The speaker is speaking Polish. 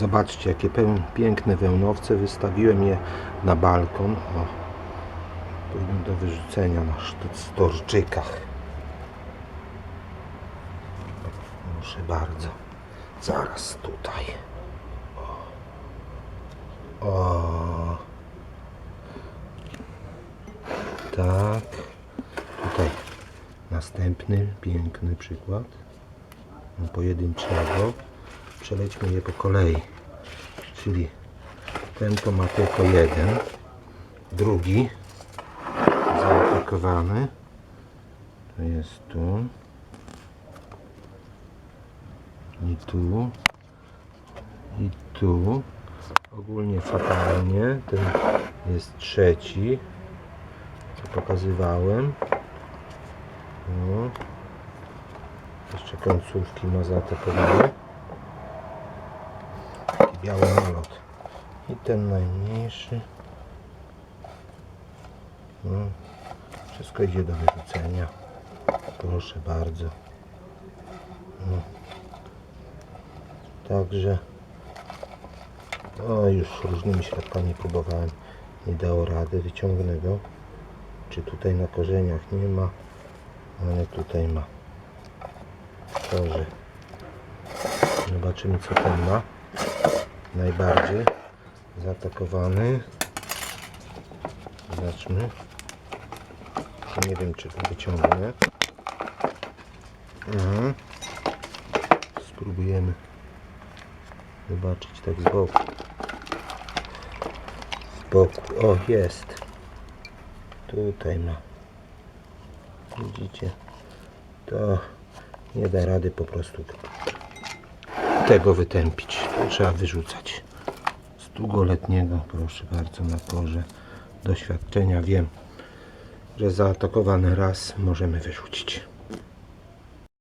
Zobaczcie, jakie piękne wełnowce. Wystawiłem je na balkon. O, do wyrzucenia na szt- storczykach. Proszę bardzo. Zaraz tutaj. O. o. Tak. Tutaj następny piękny przykład. Pojedynczego. Przelećmy je po kolei. Czyli ten to ma tylko jeden. Drugi zaaplikowany. To jest tu. I tu. I tu. Ogólnie fatalnie. Ten jest trzeci. Co pokazywałem. No. Jeszcze końcówki ma zaatakowane. Biały nalot. I ten najmniejszy. No. Wszystko idzie do wyrzucenia. Proszę bardzo. No. Także o, już różnymi środkami próbowałem. Nie dało rady. Wyciągnę go. Czy tutaj na korzeniach nie ma? Ale tutaj ma. Korze. Zobaczymy co ten ma. Najbardziej zaatakowany. Zobaczmy. Nie wiem czy go wyciągnę. Mhm. Spróbujemy zobaczyć tak z boku. Z boku. O, jest. Tutaj ma. Widzicie? To nie da rady po prostu tego wytępić. Trzeba wyrzucać. Z długoletniego, proszę bardzo, na porze doświadczenia wiem, że zaatakowany raz możemy wyrzucić.